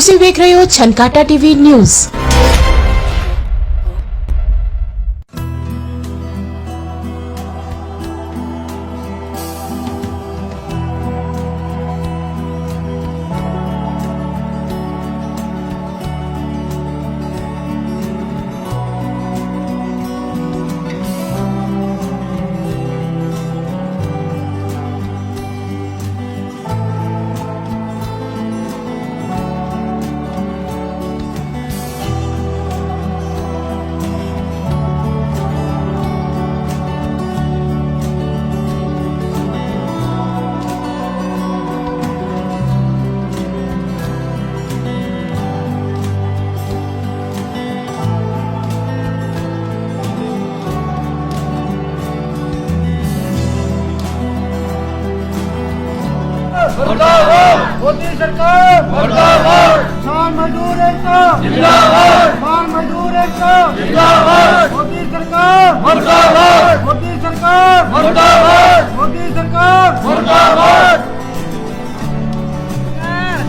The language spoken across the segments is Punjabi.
ਤੁਸੀਂ ਵੇਖ ਰਹੇ ਹੋ ਛਨਕਾਟਾ ਟੀਵੀ ਨਿਊਜ਼। ਮੁਰਦਾਬਾਦ ਮੋਦੀ ਸਰਕਾਰ ਮੁਰਦਾਬਾਦ ਕਿਸਾਨ ਮਜ਼ਦੂਰ ਏਕਤਾ ਜਿੰਦਾਬਾਦ ਕਿਸਾਨ ਮਜ਼ਦੂਰ ਏਕਤਾ ਜਿੰਦਾਬਾਦ ਮੋਦੀ ਸਰਕਾਰ ਮੁਰਦਾਬਾਦ ਮੋਦੀ ਸਰਕਾਰ ਮੁਰਦਾਬਾਦ ਮੋਦੀ ਸਰਕਾਰ ਮੁਰਦਾਬਾਦ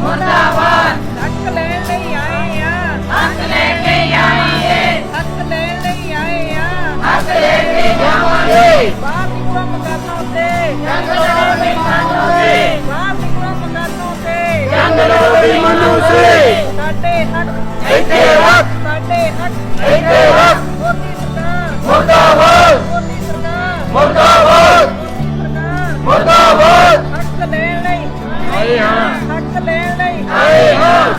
ਮੁਰਦਾਬਾਦ ਹੱਕ ਲੈਣ ਲਈ ਆਏ ਆ ਹੱਕ ਲੈ ਕੇ ਆਏ ਹੱਕ ਲੈਣ ਲਈ ਆਏ ਆ ਹੱਕ ਲੈ ਕੇ ਜਾਵਾਂਗੇ ਬਾਹਰ ਬੇਈਮਾਨਾਂ ਤੇ ਸਾਡੇ ਹੱਕ ਇੱਥੇ ਹੱਕ ਸਾਡੇ ਹੱਕ ਇੱਥੇ ਹੱਕ ਮੋਦੀ ਸਰਕਾਰ। ਮੁਰਦਾਬਾਦ। ਮੋਦੀ ਸਰਕਾਰ। ਮੁਰਦਾਬਾਦ। ਮੁਰਦਾਬਾਦ। ਹੱਕ ਲੈਣ ਲਈ। ਆਏ ਹਾਂ। ਹੱਕ ਲੈਣ ਲਈ। ਆਏ ਹਾਂ।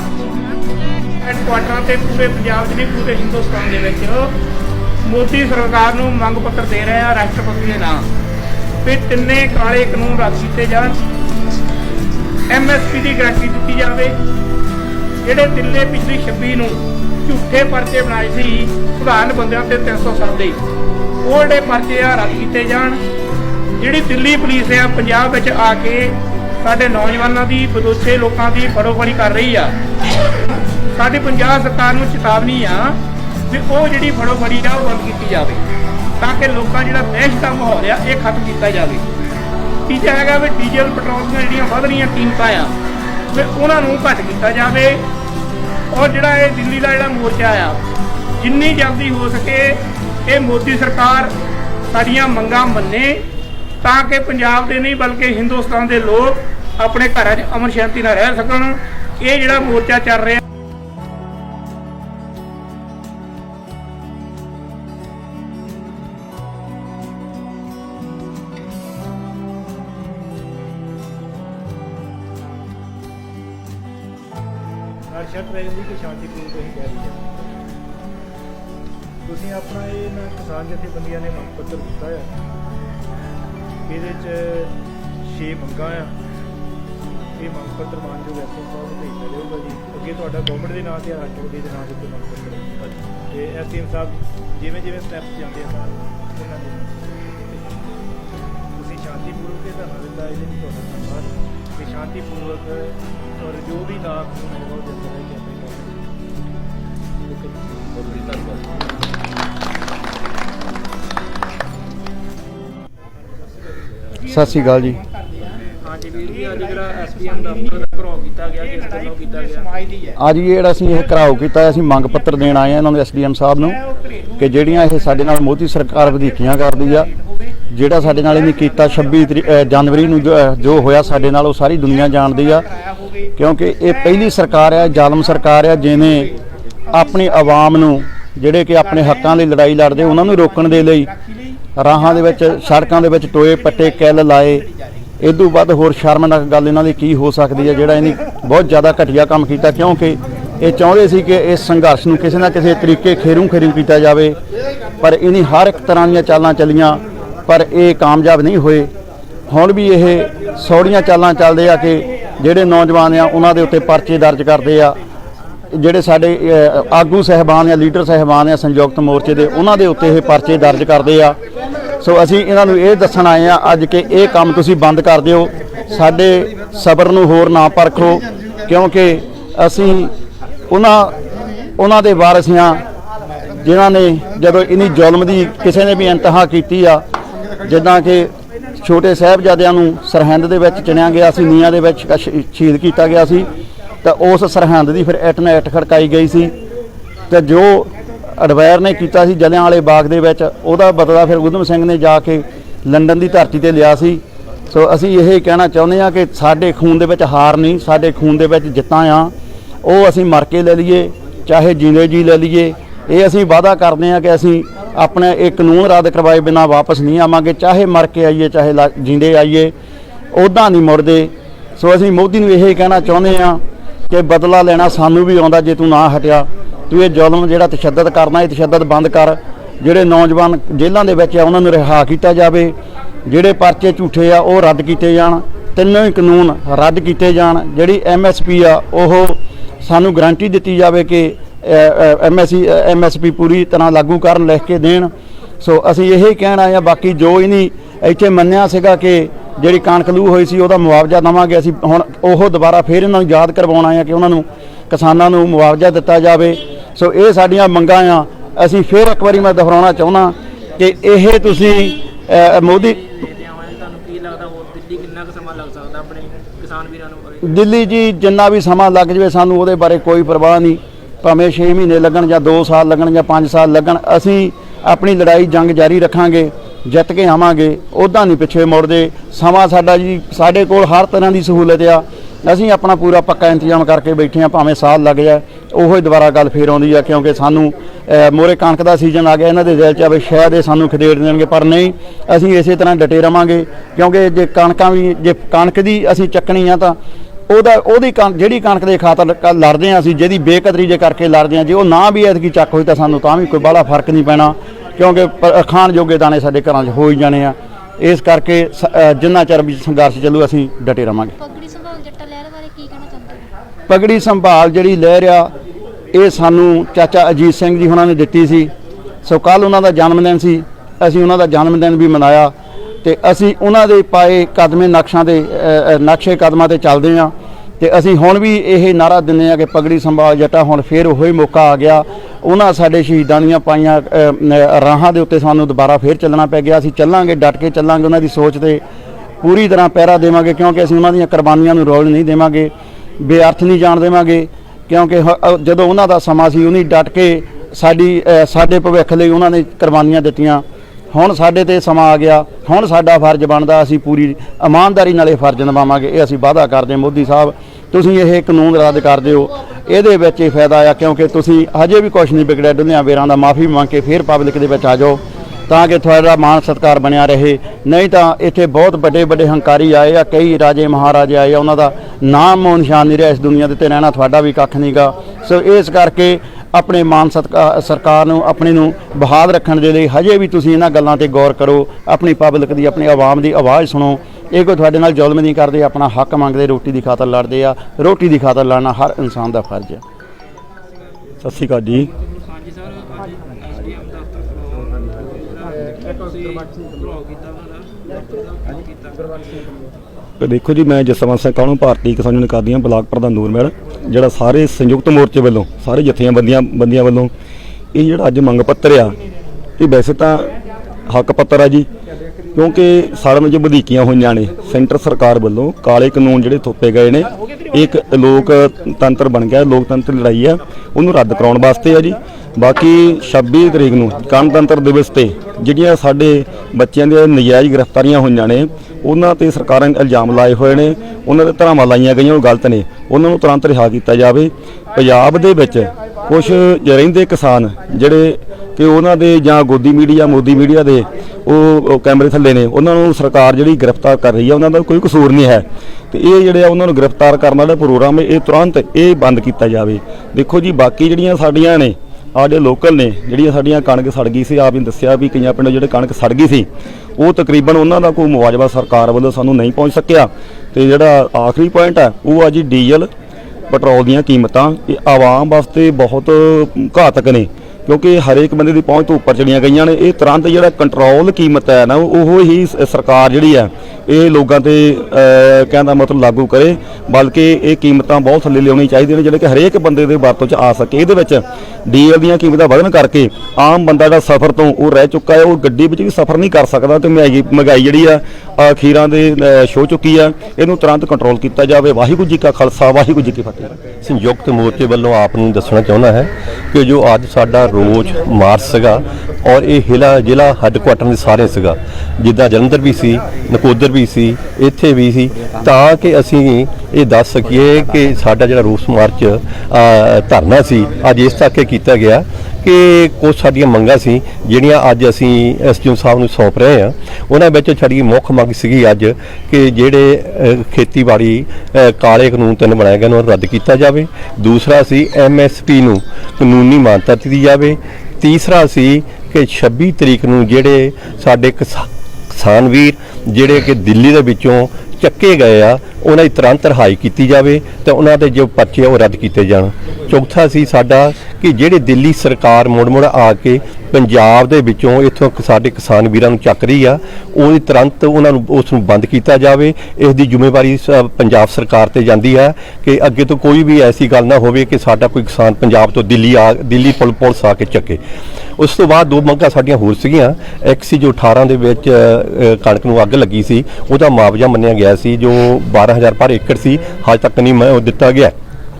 ਹੈਡਕੁਆਟਰਾਂ ਤੇ ਪੂਰੇ ਪੰਜਾਬ 'ਚ ਨਹੀਂ ਪੂਰੇ ਹਿੰਦੁਸਤਾਨ ਦੇ ਵਿੱਚ। ਮੋਦੀ ਸਰਕਾਰ ਨੂੰ ਮੰਗ ਪੱਤਰ ਦੇ ਰਹੇ ਆ ਰਾਸ਼ਟਰਪਤੀ ਦੇ ਨਾਮ ਵੀ ਤਿੰਨੇ ਕਾਲੇ ਕਾਨੂੰਨ ਰੱਦ ਕੀਤੇ ਜਾਣ। ਐਮਐਸਪੀ ਦੀ ਗਾਰੰਟੀ ਦਿੱਤੀ ਜਾਵੇ। ਜਿਹੜੇ ਦਿੱਲੀ ਪਿਛਲੀ 26 ਨੂੰ ਝੂਠੇ ਪਰਚੇ ਬਣਾਏ ਸੀ, ਸੁਧਾਰਨ ਬੰਦਿਆਂ ਤੇ 307 ਦੇ। ਉਹ ਜਿਹੜੇ ਪਰਚੇ ਆ ਰੱਦ ਕੀਤੇ ਜਾਣ। ਜਿਹੜੀ ਦਿੱਲੀ ਪੁਲਿਸ ਆ, ਪੰਜਾਬ ਵਿੱਚ ਆ ਕੇ ਸਾਡੇ ਨੌਜਵਾਨਾਂ ਦੀ ਬਦੋਚੇ ਲੋਕਾਂ ਦੀ ਫੜੋਫੜੀ ਕਰ ਰਹੀ ਆ। ਸਾਡੀ ਪੰਜਾਬ ਸਰਕਾਰ ਨੂੰ ਚੇਤਾਵਨੀ ਆ ਵੀ ਉਹ ਜਿਹੜੀ ਫੜੋਫੜੀ ਆ, ਉਹ ਬੰਦ ਕੀਤੀ ਜਾਵੇ। ਤਾਂ ਕਿ ਲੋਕਾਂ ਜਿਹੜਾ ਦਹਿਸ਼ਤ ਦਾ ਮਾਹੌਲ ਆ, ਇਹ ਖਤਮ ਕੀਤਾ ਜਾਵੇ। ਤੀਜਾ ਹੈਗਾ ਵੀ ਡੀਜ਼ਲ, ਪੈਟਰੋਲ ਦੀਆਂ ਜਿਹੜੀਆਂ ਵੱਧ ਰਹੀਆਂ ਕੀਮਤਾਂ ਆ, ਵੀ ਉਹਨਾਂ ਨੂੰ ਘੱਟ ਕੀਤਾ ਜਾਵੇ। ਔਰ ਜਿਹੜਾ ਇਹ ਦਿੱਲੀ ਦਾ ਜਿਹੜਾ ਮੋਰਚਾ ਆ, ਜਿੰਨੀ ਜਲਦੀ ਹੋ ਸਕੇ ਇਹ ਮੋਦੀ ਸਰਕਾਰ ਸਾਡੀਆਂ ਮੰਗਾਂ ਮੰਨੇ, ਤਾਂ ਕਿ ਪੰਜਾਬ ਦੇ ਨਹੀਂ ਬਲਕਿ ਹਿੰਦੁਸਤਾਨ ਦੇ ਲੋਕ ਆਪਣੇ ਘਰਾਂ 'ਚ ਅਮਨ ਸ਼ਾਂਤੀ ਨਾਲ ਰਹਿ ਸਕਣ। ਇਹ ਜਿਹੜਾ ਮੋਰਚਾ ਚੱਲ ਰਿਹਾ ਨਾਲ ਸ਼ਰਤ ਰਹਿ ਕਿ ਸ਼ਾਂਤੀਪੂਰਨ ਤੋਂ ਕਹਿ ਰਹੀ ਹੈ। ਤੁਸੀਂ ਆਪਣਾ ਇਹ ਨਾ ਕਿਸਾਨ ਜਥੇਬੰਦੀਆਂ ਨੇ ਮੰਗ ਪੱਤਰ ਦਿੱਤਾ ਆ ਇਹਦੇ ਚ 6 ਮੰਗਾਂ ਆ। ਇਹ ਮੰਗ ਪੱਤਰ ਮਾਨਯੋਗ ਐਸਪੀ ਸਾਹਿਬ ਨੂੰ ਭੇਜਿਆ ਜਾਊਗਾ ਜੀ। ਅੱਗੇ ਤੁਹਾਡਾ ਗਵਰਨਮੈਂਟ ਦੇ ਨਾਂ ਤੇ ਰਾਸ਼ਟਰਪਤੀ ਦੇ ਨਾਂ ਦੇ ਉੱਤੇ ਮੰਗ ਪੱਤਰ ਹੈ। ਤੇ ਐਸਪੀ ਸਾਹਿਬ ਜਿਵੇਂ ਜਿਵੇਂ ਸਟੈਪ ਜਾਂਦੇ ਆ ਉਹਨਾਂ ਦੇ ਤੁਸੀਂ ਸ਼ਾਂਤੀਪੂਰਵਕ ਇਹ ਧਰਨਾ ਦਿੱਤਾ, ਇਹਦੇ ਲਈ ਤੁਹਾਡਾ ਧੰਨਵਾਦ। ਕਿ ਸ਼ਾਂਤੀਪੂਰਵਕ ਔਰ ਜੋ ਵੀ ਲਾਭ ਨੂੰ ਹੈ ਉਹ ਜਨਤਾ ਲੈ ਕੇ ਆਪਣੇ ਕੋਲ ਓਕੇ ਬਹੁਤ ਬਹੁਤ ਧੰਨਵਾਦ। ਸਤਿ ਸ਼੍ਰੀ ਅਕਾਲ ਜੀ। ਹਾਂਜੀ ਵੀਰ ਜੀ ਅੱਜ ਜਿਹੜਾ ਐਸਡੀਐਮ ਦਫ਼ਤਰ ਦਾ ਘਰੋ ਕੀਤਾ ਗਿਆ ਕਿਸ ਤਰ੍ਹਾਂ ਕੀਤਾ ਗਿਆ? ਸਮਾਜ ਦੀ ਹੈ ਅੱਜ ਜਿਹੜਾ ਅਸੀਂ ਇਹ ਘਰਾਓ ਕੀਤਾ ਅਸੀਂ ਮੰਗ ਪੱਤਰ ਦੇਣ ਆਏ ਆ ਇਹਨਾਂ ਨੂੰ ਐਸਡੀਐਮ ਸਾਹਿਬ ਨੂੰ ਕਿ ਜਿਹੜੀਆਂ ਇਹ ਸਾਡੇ ਨਾਲ ਮੋਦੀ ਸਰਕਾਰ ਵਧੀਕੀਆਂ ਕਰਦੀ ਆ ਜਿਹੜਾ ਸਾਡੇ ਨਾਲ ਇਹਨੇ ਕੀਤਾ 26 ਤਰੀ- ਜਨਵਰੀ ਨੂੰ ਜੋ ਜੋ ਹੋਇਆ ਸਾਡੇ ਨਾਲ, ਉਹ ਸਾਰੀ ਦੁਨੀਆ ਜਾਣਦੀ ਆ। ਕਿਉਂਕਿ ਇਹ ਪਹਿਲੀ ਸਰਕਾਰ ਆ, ਜ਼ਾਲਮ ਸਰਕਾਰ ਆ ਜਿਹਨੇ ਆਪਣੀ ਆਵਾਮ ਨੂੰ, ਜਿਹੜੇ ਕਿ ਆਪਣੇ ਹੱਕਾਂ ਲਈ ਲੜਾਈ ਲੜਦੇ, ਉਹਨਾਂ ਨੂੰ ਰੋਕਣ ਦੇ ਲਈ ਰਾਹਾਂ ਦੇ ਵਿੱਚ, ਸੜਕਾਂ ਦੇ ਵਿੱਚ ਟੋਏ, ਪੱਟੇ, ਕਿੱਲ ਲਾਏ। ਇਦੋਂ ਵੱਧ ਹੋਰ ਸ਼ਰਮਨਾਕ ਗੱਲ ਇਹਨਾਂ ਦੀ ਕੀ ਹੋ ਸਕਦੀ ਹੈ ਜਿਹੜਾ ਇਹਨੇ ਬਹੁਤ ਜ਼ਿਆਦਾ ਘਟੀਆ ਕੰਮ ਕੀਤਾ, ਕਿਉਂਕਿ ਇਹ ਚਾਹੁੰਦੇ ਸੀ ਕਿ ਇਸ ਸੰਘਰਸ਼ ਨੂੰ ਕਿਸੇ ਨਾ ਕਿਸੇ ਤਰੀਕੇ ਖੇਰੂ ਖੇਰੂ ਕੀਤਾ ਜਾਵੇ। ਪਰ ਇਹਨੇ ਹਰ ਇੱਕ ਤਰ੍ਹਾਂ ਦੀਆਂ ਚਾਲਾਂ ਚੱਲੀਆਂ। ਪਰ ਇਹ ਕਾਮਯਾਬ ਨਹੀਂ ਹੋਏ। ਹੁਣ ਵੀ ਇਹ ਸੌੜੀਆਂ ਚਾਲਾਂ ਚੱਲਦੇ ਆ ਕਿ ਜਿਹੜੇ ਨੌਜਵਾਨ ਆ, ਉਹਨਾਂ ਦੇ ਉੱਤੇ ਪਰਚੇ ਦਰਜ ਕਰਦੇ ਆ। ਜਿਹੜੇ ਸਾਡੇ ਆਗੂ ਸਹਿਬਾਨ ਆ, ਲੀਡਰ ਸਹਿਬਾਨ ਆ, ਸੰਯੁਕਤ ਮੋਰਚੇ ਦੇ, ਉਹਨਾਂ ਦੇ ਉੱਤੇ ਇਹ ਪਰਚੇ ਦਰਜ ਕਰਦੇ ਆ। ਸੋ ਅਸੀਂ ਇਹਨਾਂ ਨੂੰ ਇਹ ਦੱਸਣ ਆਏ ਆ, ਅੱਜ ਕਿ ਇਹ ਕੰਮ ਤੁਸੀਂ ਬੰਦ ਕਰ ਦਿਓ। ਸਾਡੇ ਸਬਰ ਨੂੰ ਹੋਰ ਨਾ ਪਰਖੋ, ਕਿਉਂਕਿ ਅਸੀਂ ਉਹਨਾਂ ਉਹਨਾਂ ਦੇ ਵਾਰਿਸ ਹਾਂ ਜਿਨ੍ਹਾਂ ਨੇ ਜਦੋਂ ਇਨੀ ਜ਼ੁਲਮ ਦੀ ਕਿਸੇ ਨੇ ਵੀ ਇੰਤਹਾ ਕੀਤੀ ਆ ਜਿੱਦਾਂ ਕਿ ਛੋਟੇ ਸਾਹਿਬਜ਼ਾਦਿਆਂ ਨੂੰ ਸਰਹੰਦ ਦੇ ਵਿੱਚ ਚਿਣਿਆ ਗਿਆ ਸੀ ਨੀਆਂ ਦੇ ਵਿੱਚ ਸ਼- ਸ਼ਹੀਦ ਕੀਤਾ ਗਿਆ ਸੀ, ਤਾਂ ਉਸ ਸਰਹੰਦ ਦੀ ਫਿਰ ਇੱਟ ਨਾਲ ਇੱਟ ਖੜਕਾਈ ਗਈ ਸੀ ਤੇ ਜੋ ਅਡਵਾਇਰ ਨੇ ਕੀਤਾ ਸੀ ਜਲਿਆਂ ਵਾਲੇ ਬਾਗ ਦੇ ਵਿੱਚ, ਉਹਦਾ ਬਦਲਾ ਫਿਰ ਉਧਮ ਸਿੰਘ ਨੇ ਜਾ ਕੇ ਲੰਡਨ ਦੀ ਧਰਤੀ ਤੇ ਲਿਆ ਸੀ। ਸੋ ਅਸੀਂ ਇਹ ਕਹਿਣਾ ਚਾਹੁੰਦੇ ਹਾਂ ਕਿ ਸਾਡੇ ਖੂਨ ਦੇ ਵਿੱਚ ਹਾਰ ਨਹੀਂ, ਸਾਡੇ ਖੂਨ ਦੇ ਵਿੱਚ ਜਿੱਤਾਂ ਆ। ਉਹ ਅਸੀਂ ਮਰ ਕੇ ਲੈ ਲਈਏ, ਚਾਹੇ ਜਿੰਦੇ ਜੀ ਲੈ ਲਈਏ। ਇਹ ਅਸੀਂ ਵਾਅਦਾ ਕਰਦੇ ਹਾਂ ਕਿ ਅਸੀਂ ਆਪਣੇ ਇਹ ਕਾਨੂੰਨ ਰੱਦ ਕਰਵਾਏ ਬਿਨਾਂ ਵਾਪਸ ਨਹੀਂ ਆਵਾਂਗੇ, ਚਾਹੇ ਮਰ ਕੇ ਆਈਏ, ਚਾਹੇ ਲਾ- ਜਿੰਦੇ ਆਈਏ ਉੱਦਾਂ ਨਹੀਂ ਮੁੜਦੇ। ਸੋ ਅਸੀਂ ਮੋਦੀ ਨੂੰ ਇਹ ਕਹਿਣਾ ਚਾਹੁੰਦੇ ਹਾਂ ਕਿ ਬਦਲਾ ਲੈਣਾ ਸਾਨੂੰ ਵੀ ਆਉਂਦਾ ਜੇ ਤੂੰ ਨਾ ਹਟਿਆ। ਤੂੰ ਇਹ ਜ਼ੁਲਮ ਜਿਹੜਾ ਤਸ਼ੱਦਦ ਕਰਨਾ, ਇਹ ਤਸ਼ੱਦਦ ਬੰਦ ਕਰ। ਜਿਹੜੇ ਨੌਜਵਾਨ ਜੇਲ੍ਹਾਂ ਦੇ ਵਿੱਚ ਆ, ਉਹਨਾਂ ਨੂੰ ਰਿਹਾ ਕੀਤਾ ਜਾਵੇ। ਜਿਹੜੇ ਪਰਚੇ ਝੂਠੇ ਆ, ਉਹ ਰੱਦ ਕੀਤੇ ਜਾਣ। ਤਿੰਨੋਂ ਹੀ ਕਾਨੂੰਨ ਰੱਦ ਕੀਤੇ ਜਾਣ। ਜਿਹੜੀ ਐਮਐਸਪੀ ਆ, ਉਹ ਸਾਨੂੰ ਗਰੰਟੀ ਦਿੱਤੀ ਜਾਵੇ ਕਿ ਐਮਐਸਸੀ ਐਮਐਸਪੀ ਪੂਰੀ ਤਰ੍ਹਾਂ ਲਾਗੂ ਕਰਨ ਲਿਖ ਕੇ ਦੇਣ। ਸੋ ਅਸੀਂ ਇਹ ਕਹਿਣਾ ਆ ਬਾਕੀ ਜੋ ਹੀ ਨਹੀਂ ਇੱਥੇ ਮੰਨਿਆ ਸੀਗਾ ਕਿ ਜਿਹੜੀ ਕਣਕ ਲੂ ਹੋਈ ਸੀ ਉਹਦਾ ਮੁਆਵਜ਼ਾ ਦੇਵਾਂਗੇ। ਅਸੀਂ ਹੁਣ ਉਹ ਦੁਬਾਰਾ ਫੇਰ ਇਹਨਾਂ ਨੂੰ ਯਾਦ ਕਰਵਾਉਣਾ ਆ ਕਿ ਉਹਨਾਂ ਨੂੰ ਕਿਸਾਨਾਂ ਨੂੰ ਮੁਆਵਜ਼ਾ ਦਿੱਤਾ ਜਾਵੇ। ਸੋ ਇਹ ਸਾਡੀਆਂ ਮੰਗਾਂ ਆ। ਅਸੀਂ ਫੇਰ ਇੱਕ ਵਾਰੀ ਮੈਂ ਦੁਹਰਾਉਣਾ ਚਾਹੁੰਦਾ ਕਿ ਇਹ ਤੁਸੀਂ ਮੋਦੀ ਦਿੱਲੀ ਜੀ ਜਿੰਨਾ ਵੀ ਸਮਾਂ ਲੱਗ ਜਵੇ ਸਾਨੂੰ ਉਹਦੇ ਬਾਰੇ ਕੋਈ ਪਰਵਾਹ ਨਹੀਂ। ਭਾਵੇਂ 6 ਮਹੀਨੇ ਲੱਗਣ ਜਾਂ 2 ਸਾਲ ਲੱਗਣ ਜਾਂ 5 ਸਾਲ ਲੱਗਣ, ਅਸੀਂ ਆਪਣੀ ਲੜਾਈ ਜੰਗ ਜਾਰੀ ਰੱਖਾਂਗੇ, ਜਿੱਤ ਕੇ ਆਵਾਂਗੇ ਉਦਾਂ ਨਹੀਂ ਪਿੱਛੇ ਮੁੜਦੇ। ਸਮਾਂ ਸਾਡਾ ਜੀ, ਸਾਡੇ ਕੋਲ ਹਰ ਤਰ੍ਹਾਂ ਦੀ ਸਹੂਲਤ ਆ। ਅਸੀਂ ਆਪਣਾ ਪੂਰਾ ਪੱਕਾ ਇੰਤਜ਼ਾਮ ਕਰਕੇ ਬੈਠੇ ਆ ਭਾਵੇਂ ਸਾਲ ਲੱਗ ਜਾਏ। ਉਹੋ ਹੀ ਦੁਬਾਰਾ ਗੱਲ ਫੇਰ ਆਉਂਦੀ ਆ, ਕਿਉਂਕਿ ਸਾਨੂੰ ਮੋਰੇ ਕਣਕ ਦਾ ਸੀਜ਼ਨ ਆ ਗਿਆ, ਇਹਨਾਂ ਦੇ ਦਿਲ 'ਚ ਆਵੇ ਸ਼ਾਇਦ ਇਹ ਸਾਨੂੰ ਖਦੇੜ ਦੇਣਗੇ, ਪਰ ਨਹੀਂ, ਅਸੀਂ ਇਸੇ ਤਰ੍ਹਾਂ ਡਟੇ ਰਵਾਂਗੇ। ਕਿਉਂਕਿ ਜੇ ਕਣਕਾਂ ਵੀ, ਜੇ ਕਣਕ ਦੀ ਅਸੀਂ ਚੱਕਣੀ ਆ ਤਾਂ ਉਹਦਾ ਉਹਦੀ ਕਣ- ਜਿਹੜੀ ਕਣਕ ਦੇ ਖਾਤਰ ਕ- ਲੜਦੇ ਆ ਅਸੀਂ ਜਿਹਦੀ ਬੇਕਦਰੀ ਜੇ ਕਰਕੇ ਲੜਦੇ ਆ ਜੇ ਉਹ ਨਾ ਵੀ ਐਤਕੀ ਚੱਕ ਹੋਈ ਤਾਂ ਸਾਨੂੰ ਤਾਂ ਵੀ ਕੋਈ ਬਾਹਲਾ ਫ਼ਰਕ ਨਹੀਂ ਪੈਣਾ ਕਿਉਂਕਿ ਪ- ਖਾਣ ਜੋਗੇ ਦਾਣੇ ਸਾਡੇ ਘਰਾਂ 'ਚ ਹੋ ਹੀ ਜਾਣੇ ਆ। ਇਸ ਕਰਕੇ ਸ- ਅ, ਜਿੰਨਾ ਚਿਰ ਵੀ ਸੰਘਰਸ਼ ਚੱਲੂ ਅਸੀਂ ਡਟੇ ਰਵਾਂਗੇ। ਪਗੜੀ ਸੰਭਾਲ ਜੱਟਾ ਲਹਿਰ ਬਾਰੇ ਕੀ ਕਹਿਣਾ ਚਾਹੁੰਦੇ ਹੋ? ਪਗੜੀ ਸੰਭਾਲ ਜਿਹੜੀ ਲਹਿਰ ਆ ਇਹ ਸਾਨੂੰ ਚਾਚਾ ਅਜੀਤ ਸਿੰਘ ਜੀ ਹੁਣਾਂ ਨੇ ਦਿੱਤੀ ਸੀ। ਸੋ ਕੱਲ ਉਹਨਾਂ ਦਾ ਜਨਮ ਦਿਨ ਸੀ ਅਸੀਂ ਉਹਨਾਂ ਦਾ ਜਨਮ ਦਿਨ ਵੀ ਮਨਾਇਆ ਤੇ ਅਸੀਂ ਉਹਨਾਂ ਦੇ ਪਾਏ ਕਦਮੇ ਨਕਸ਼ਾਂ ਦੇ ਅ, ਅ, ਨਕਸ਼ੇ ਕਦਮਾਂ ਤੇ ਚੱਲਦੇ ਆ ਤੇ ਅਸੀਂ ਹੁਣ ਵੀ ਇਹ ਨਾਰਾ ਦਿੰਦੇ ਆ ਕਿ ਪਗੜੀ ਸੰਭਾਲ ਜੱਟਾ ਹੁਣ ਫੇਰ ਉਹੀ ਮੌਕਾ ਆ ਗਿਆ। ਉਹਨਾਂ ਸਾਡੇ ਸ਼ਹੀਦਾਂ ਦੀਆਂ ਪਾਈਆਂ ਰਾਹਾਂ ਦੇ ਉੱਤੇ ਸਾਨੂੰ ਦੁਬਾਰਾ ਫੇਰ ਚੱਲਣਾ ਪੈ ਗਿਆ। ਅਸੀਂ ਚੱਲਾਂਗੇ, ਡਟ ਕੇ ਚੱਲਾਂਗੇ ਉਹਨਾਂ ਦੀ ਸੋਚ ਤੇ ਪੂਰੀ ਤਰ੍ਹਾਂ ਪਹਿਰਾ ਦੇਵਾਂਗੇ ਕਿਉਂਕਿ ਅਸੀਂ ਉਹਨਾਂ ਦੀਆਂ ਕੁਰਬਾਨੀਆਂ ਨੂੰ ਰੋਲ ਨਹੀਂ ਦੇਵਾਂਗੇ, ਬੇਅਰਥ ਨਹੀਂ ਜਾਣ ਦੇਵਾਂਗੇ ਕਿਉਂਕਿ ਹ- ਜਦੋਂ ਉਹਨਾਂ ਦਾ ਸਮਾਂ ਸੀ, ਉਹਨੀ ਡਟ ਕੇ ਸਾਡੀ ਸਾਡੇ ਭਵਿੱਖ ਲਈ ਉਹਨਾਂ ਨੇ ਕੁਰਬਾਨੀਆਂ ਦਿੱਤੀਆਂ। ਹੁਣ ਸਾਡੇ ਤੇ ਸਮਾਂ ਆ ਗਿਆ, ਹੁਣ ਸਾਡਾ ਫਰਜ਼ ਬਣਦਾ ਅਸੀਂ ਪੂਰੀ ਇਮਾਨਦਾਰੀ ਨਾਲ ਇਹ ਫਰਜ਼ ਨਿਭਾਵਾਂਗੇ। ਇਹ ਅਸੀਂ ਵਾਅਦਾ ਕਰਦੇ ਹਾਂ। ਮੋਦੀ ਸਾਹਿਬ ਤੁਸੀਂ ਇਹ ਕਾਨੂੰਨ ਰੱਦ ਕਰ ਦਿਓ। ਇਹਦੇ ਵਿੱਚ ਇਹ ਫਾਇਦਾ ਆ ਕਿਉਂਕਿ ਤੁਸੀਂ ਹਜੇ ਵੀ ਕੁਝ ਨਹੀਂ ਵਿਗੜਿਆ। ਦੁਨੀਆ ਵੇਰਾਂ ਦਾ ਮਾਫੀ ਮੰਗ ਕੇ ਫੇਰ ਪਬਲਿਕ ਦੇ ਵਿੱਚ ਆ ਜਾਓ ਤਾਂ ਕਿ ਤੁਹਾਡਾ ਮਾਣ ਸਤਕਾਰ ਬਣਿਆ ਰਹੇ। ਨਹੀਂ ਤਾਂ ਇੱਥੇ ਬਹੁਤ ਵੱਡੇ ਵੱਡੇ ਹੰਕਾਰੀ ਆਏ ਆ, ਕਈ ਰਾਜੇ ਮਹਾਰਾਜੇ ਆਏ ਆ। ਉਹਨਾਂ ਦਾ ਨਾਮ ਉਹ ਨਿਸ਼ਾਨ ਨਹੀਂ ਰਿਹਾ ਇਸ ਦੁਨੀਆ ਦੇ ਤੇ ਰਹਿਣਾ ਤੁਹਾਡਾ ਵੀ ਕੱਖ ਨਹੀਂਗਾ ਸੋ ਇਸ ਕਰਕੇ ਆਪਣੇ ਮਾਨ ਸਤਕਾਰ ਸਰਕਾਰ ਨੂੰ, ਆਪਣੇ ਨੂੰ ਬਹਾਲ ਰੱਖਣ ਦੇ ਲਈ ਹਜੇ ਵੀ ਤੁਸੀਂ ਇਹਨਾਂ ਗੱਲਾਂ ਤੇ ਗੌਰ ਕਰੋ। ਆਪਣੀ ਪਬਲਿਕ ਦੀ, ਆਪਣੀ ਆਵਾਮ ਦੀ ਆਵਾਜ਼ ਸੁਣੋ। ਇਹ ਕੋਈ ਤੁਹਾਡੇ ਨਾਲ ਜ਼ੁਲਮ ਨਹੀਂ ਕਰਦੇ, ਆਪਣਾ ਹੱਕ ਮੰਗਦੇ, ਰੋਟੀ ਦੀ ਖਾਤਰ ਲੜਦੇ ਆ। ਰੋਟੀ ਦੀ ਖਾਤਰ ਲੜਨਾ ਹਰ ਇਨਸਾਨ ਦਾ ਫਰਜ਼ ਹੈ। ਸਤਿ ਸ਼੍ਰੀ ਅਕਾਲ ਜੀ। ਦੇਖੋ ਜੀ, ਮੈਂ ਜਸਵੰਤ ਸਿੰਘ ਕਾਹਨੂੰ ਭਾਰਤੀ ਕਿਸਾਨ ਯੂਨੀਅਨ ਕਾਦੀਆਂ ਬਲਾਕ ਪ੍ਰਧਾਨ ਨੂਰਮਹਿਲ ਜਿਹੜਾ ਸਾਰੇ ਸੰਯੁਕਤ ਮੋਰਚੇ ਵੱਲੋਂ, ਸਾਰੇ ਜਥੀਆਂ ਬੰਦੀਆਂ ਬੰਦੀਆਂ ਵੱਲੋਂ ਇਹ ਜਿਹੜਾ ਅੱਜ ਮੰਗ ਪੱਤਰ ਆ, ਇਹ ਵੈਸੇ ਤਾਂ ਹੱਕ ਪੱਤਰ ਆ ਜੀ। ਕਿਉਂਕਿ ਸਾਰਿਆਂ ਨੂੰ ਵਧੀਕੀਆਂ ਹੋਈਆਂ ਨੇ, ਸੈਂਟਰ ਸਰਕਾਰ ਵੱਲੋਂ ਕਾਲੇ ਕਾਨੂੰਨ ਜਿਹੜੇ ਥੋਪੇ ਗਏ ਨੇ, ਇੱਕ ਲੋਕ ਤੰਤਰ ਬਣ ਗਿਆ, ਲੋਕਤੰਤਰ ਲੜਾਈ ਆ, ਉਹਨੂੰ ਰੱਦ ਕਰਾਉਣ ਵਾਸਤੇ ਆ ਜੀ। ਬਾਕੀ 26 ਤਰੀਕ ਨੂੰ ਗਣਤੰਤਰ ਦਿਵਸ ਤੇ ਜਿਹੜੀਆਂ ਸਾਡੇ ਬੱਚਿਆਂ ਦੀਆਂ ਨਜਾਇਜ਼ ਗ੍ਰਿਫਤਾਰੀਆਂ ਹੋਈਆਂ ਨੇ, ਉਹਨਾਂ ਤੇ ਸਰਕਾਰਾਂ ਨੇ ਇਲਜ਼ਾਮ ਲਾਏ ਹੋਏ ਨੇ, ਉਹਨਾਂ ਦੇ ਧਰਾਵਾਂ ਲਾਈਆਂ ਗਈਆਂ, ਉਹ ਗਲਤ ਨੇ। ਉਹਨਾਂ ਨੂੰ ਤੁਰੰਤ ਰਿਹਾ ਕੀਤਾ ਜਾਵੇ। ਪੰਜਾਬ ਦੇ ਵਿੱਚ ਕੁਝ ਰਹਿੰਦੇ ਕਿਸਾਨ ਜਿਹੜੇ ਕਿ ਉਹਨਾਂ ਦੇ ਜਾਂ ਗੋਦੀ ਮੀਡੀਆ, ਮੋਦੀ ਮੀਡੀਆ ਦੇ ਉਹ ਕੈਮਰੇ ਥੱਲੇ ਨੇ, ਉਹਨਾਂ ਨੂੰ ਸਰਕਾਰ ਜਿਹੜੀ ਗ੍ਰਿਫਤਾਰ ਕਰ ਰਹੀ ਹੈ ਉਹਨਾਂ ਦਾ ਕੋਈ ਕਸੂਰ ਨਹੀਂ ਹੈ। ਤੇ ਇਹ ਜਿਹੜੇ ਆ, ਉਹਨਾਂ ਨੂੰ ਗ੍ਰਿਫਤਾਰ ਕਰਨ ਵਾਲਾ ਪ੍ਰੋਗਰਾਮ ਹੈ ਇਹ ਤੁਰੰਤ ਇਹ ਬੰਦ ਕੀਤਾ ਜਾਵੇ। ਦੇਖੋ ਜੀ, ਬਾਕੀ ਜਿਹੜੀਆਂ ਸਾਡੀਆਂ ਨੇ ਆ ਜਿਹੜੇ ਲੋਕਲ ਨੇ, ਜਿਹੜੀਆਂ ਸਾਡੀਆਂ ਕਣਕ ਸੜ ਗਈ ਸੀ, ਆਪ ਹੀ ਦੱਸਿਆ ਵੀ ਕਈਆਂ ਪਿੰਡਾਂ ਜਿਹੜੇ ਕਣਕ ਸੜ ਗਈ ਸੀ, ਉਹ ਤਕਰੀਬਨ ਉਹਨਾਂ ਦਾ ਕੋਈ ਮੁਆਵਜ਼ਾ ਸਰਕਾਰ ਵੱਲੋਂ ਸਾਨੂੰ ਨਹੀਂ ਪਹੁੰਚ ਸਕਿਆ। ਤੇ ਜਿਹੜਾ ਆਖਰੀ ਪੁਆਇੰਟ ਹੈ ਉਹ ਆ ਜੀ ਡੀਜ਼ਲ, ਪੈਟਰੋਲ ਦੀਆਂ ਕੀਮਤਾਂ, ਇਹ ਆਵਾਮ ਵਾਸਤੇ ਬਹੁਤ ਘਾਤਕ ਨੇ। ਕਿਉਂਕਿ ਹਰੇਕ ਬੰਦੇ ਦੀ ਪਹੁੰਚ ਤੋਂ ਉੱਪਰ ਚਲੀਆਂ ਗਈਆਂ ਨੇ। ਇਹ ਤੁਰੰਤ ਜਿਹੜਾ ਕੰਟਰੋਲ ਕੀਮਤ ਹੈ ਨਾ ਉਹ ਹੀ ਸਰਕਾਰ ਜਿਹੜੀ ਹੈ ਇਹ ਲੋਕਾਂ ਤੇ ਕਹਿੰਦਾ ਮਤਲਬ ਲਾਗੂ ਕਰੇ। ਬਲਕਿ ਇਹ ਕੀਮਤਾਂ ਬਹੁਤ ਥੱਲੇ ਲਿਆਉਣੀ ਚਾਹੀਦੀਆਂ ਨੇ ਜਿਹੜੇ ਕਿ ਹਰੇਕ ਬੰਦੇ ਦੇ ਵਰਤੋਂ ਚ ਆ ਸਕੇ। ਇਹਦੇ ਵਿੱਚ ਡੀਜ਼ਲ ਦੀਆਂ ਕੀਮਤਾਂ ਵਧਣ ਕਰਕੇ ਆਮ ਬੰਦਾ ਜਿਹੜਾ ਸਫ਼ਰ ਤੋਂ ਉਹ ਰਹਿ ਚੁੱਕਾ ਹੈ ਉਹ ਗੱਡੀ ਵਿੱਚ ਵੀ ਸਫ਼ਰ ਨਹੀਂ ਕਰ ਸਕਦਾ ਤੇ ਮਹਿੰਗਾਈ ਮਹਿੰਗਾਈ ਜਿਹੜੀ ਆ ਅਖੀਰਾਂ ਦੇ ਅਹ, ਚੁੱਕੀ ਆ। ਇਹਨੂੰ ਤੁਰੰਤ ਕੰਟਰੋਲ ਕੀਤਾ ਜਾਵੇ। ਵਾਹਿਗੁਰੂ ਜੀ ਕਾ ਖਾਲਸਾ ਵਾਹਿਗੁਰੂ ਜੀ ਕੀ ਫਤਿਹ। ਸੰਯੁਕਤ ਮੋਰਚੇ ਵੱਲੋਂ ਆਪ ਨੂੰ ਦੱਸਣਾ ਚਾਹੁੰਦਾ ਹੈ ਕਿ ਜੋ ਅੱਜ ਸਾਡਾ ਰੋਜ਼ ਮਾਰਚ ਸੀਗਾ ਔਰ ਇਹ ਜ਼ਿਲ੍ਹਾ ਜ਼ਿਲ੍ਹਾ ਹੈੱਡਕੁਆਟਰ ਦੇ ਸਾਰੇ ਸੀਗਾ। ਜਿੱਦਾਂ ਜਲੰਧਰ ਵੀ ਸੀ, ਨਕੋਦਰ ਵੀ ਸੀ, ਇੱਥੇ ਵੀ ਸੀ, ਤਾਂ ਕਿ ਅਸੀਂ ਇਹ ਦੱਸ ਸਕੀਏ ਕਿ ਸਾਡਾ ਜਿਹੜਾ ਰੋਸ ਮਾਰਚ ਧਰਨਾ ਸੀ, ਅੱਜ ਇਸ ਤੱਕ ਕੀਤਾ ਗਿਆ ਕਿ ਕੁਝ ਸਾਡੀਆਂ ਮੰਗਾਂ ਸੀ, ਜਿਹੜੀਆਂ ਅੱਜ ਅਸੀਂ ਐਸਡੀਓ ਸਾਹਿਬ ਨੂੰ ਸੌਂਪ ਰਹੇ ਹਾਂ। ਉਹਨਾਂ ਵਿੱਚ ਸਾਡੀ ਮੁੱਖ ਮੰਗ ਸੀਗੀ ਅੱਜ ਕਿ ਜਿਹੜੇ ਖੇਤੀਬਾੜੀ ਕਾਲੇ ਕਾਨੂੰਨ ਤਿੰਨ ਬਣਾਏ ਗਏ ਨੇ ਉਹ ਰੱਦ ਕੀਤਾ ਜਾਵੇ। ਦੂਸਰਾ ਸੀ ਐਮਐਸਪੀ ਨੂੰ ਕਾਨੂੰਨੀ ਮਾਨਤਾ ਦਿੱਤੀ ਜਾਵੇ। ਤੀਸਰਾ ਸੀ ਕਿ 26 ਤਰੀਕ ਨੂੰ ਜਿਹੜੇ ਸਾਡੇ ਕਿਸਾ- ਕਿਸਾਨ ਵੀਰ ਜਿਹੜੇ ਕਿ ਦਿੱਲੀ ਦੇ ਵਿੱਚੋਂ ਚੱਕੇ ਗਏ ਆ, ਉਹਨਾਂ ਦੀ ਤੁਰੰਤ ਰਿਹਾਈ ਕੀਤੀ ਜਾਵੇ ਤੇ ਉਹਨਾਂ ਦੇ ਜੋ ਪਰਚੇ ਆ ਉਹ ਰੱਦ ਕੀਤੇ ਜਾਣ। ਚੌਥਾ ਸੀ ਸਾਡਾ ਕਿ ਜਿਹੜੇ ਦਿੱਲੀ ਸਰਕਾਰ ਮੁੜ ਮੁੜ ਆ ਕੇ ਪੰਜਾਬ ਦੇ ਵਿੱਚੋਂ ਇੱਥੋਂ ਸਾਡੇ ਕਿਸਾਨ ਵੀਰਾਂ ਨੂੰ ਚੱਕ ਰਹੀ ਆ, ਉਹਦੀ ਤੁਰੰਤ ਉਹਨਾਂ ਨੂੰ, ਉਸ ਨੂੰ ਬੰਦ ਕੀਤਾ ਜਾਵੇ। ਇਸ ਦੀ ਜ਼ਿੰਮੇਵਾਰੀ ਸ- ਪੰਜਾਬ ਸਰਕਾਰ ਤੇ ਜਾਂਦੀ ਹੈ ਕਿ ਅੱਗੇ ਤੋਂ ਕੋਈ ਵੀ ਐਸੀ ਗੱਲ ਨਾ ਹੋਵੇ ਕਿ ਸਾਡਾ ਕੋਈ ਕਿਸਾਨ ਪੰਜਾਬ ਤੋਂ ਦਿੱਲੀ ਆ, ਦਿੱਲੀ ਪੁਲ ਪੁਲਿਸ ਆ ਕੇ ਚੱਕੇ। ਉਸ ਤੋਂ ਬਾਅਦ ਦੋ ਮੰਗਾਂ ਸਾਡੀਆਂ ਹੋਰ ਸੀਗੀਆਂ। ਇੱਕ ਸੀ ਜੋ 18 ਦੇ ਵਿੱਚ ਕਣਕ ਨੂੰ ਅੱਗ ਲੱਗੀ ਸੀ, ਉਹਦਾ ਮੁਆਵਜ਼ਾ ਮੰਨਿਆ ਗਿਆ ਸੀ, ਜੋ 12000 ਪਰ ਏਕੜ ਸੀ ਹਜੇ ਤੱਕ ਨਹੀਂ ਮ- ਦਿੱਤਾ ਗਿਆ।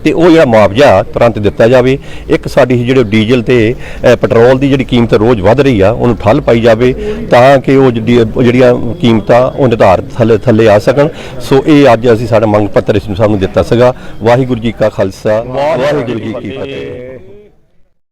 ਤੇ ਉਹ ਜਿਹੜਾ ਮੁਆਵਜ਼ਾ ਤੁਰੰਤ ਦਿੱਤਾ ਜਾਵੇ, ਇੱਕ ਸਾਡੀ ਜਿਹੜੇ ਡੀਜ਼ਲ ਤੇ ਪੈਟਰੋਲ ਦੀ ਜਿਹੜੀ ਕੀਮਤ ਰੋਜ਼ ਵੱਧ ਰਹੀ ਆ, ਉਹਨੂੰ ਠੱਲ ਪਾਈ ਜਾਵੇ ਤਾਂ ਕਿ ਉਹ ਜਿਹੜੀ- ਜਿਹੜੀਆਂ ਕੀਮਤਾਂ ਉਹ ਨਿਰਧਾਰਤ ਥੱਲੇ ਥੱਲੇ ਆ ਸਕਣ। ਸੋ ਇਹ ਅੱਜ ਅਸੀਂ ਸਾਡਾ ਮੰਗ ਪੱਤਰ ਇਸ ਨੂੰ ਸਾਨੂੰ ਦਿੱਤਾ ਸੀਗਾ। ਵਾਹਿਗੁਰੂ ਜੀ ਕਾ ਖਾਲਸਾ, ਵਾਹਿਗੁਰੂ ਜੀ ਕੀ ਫਤਿਹ।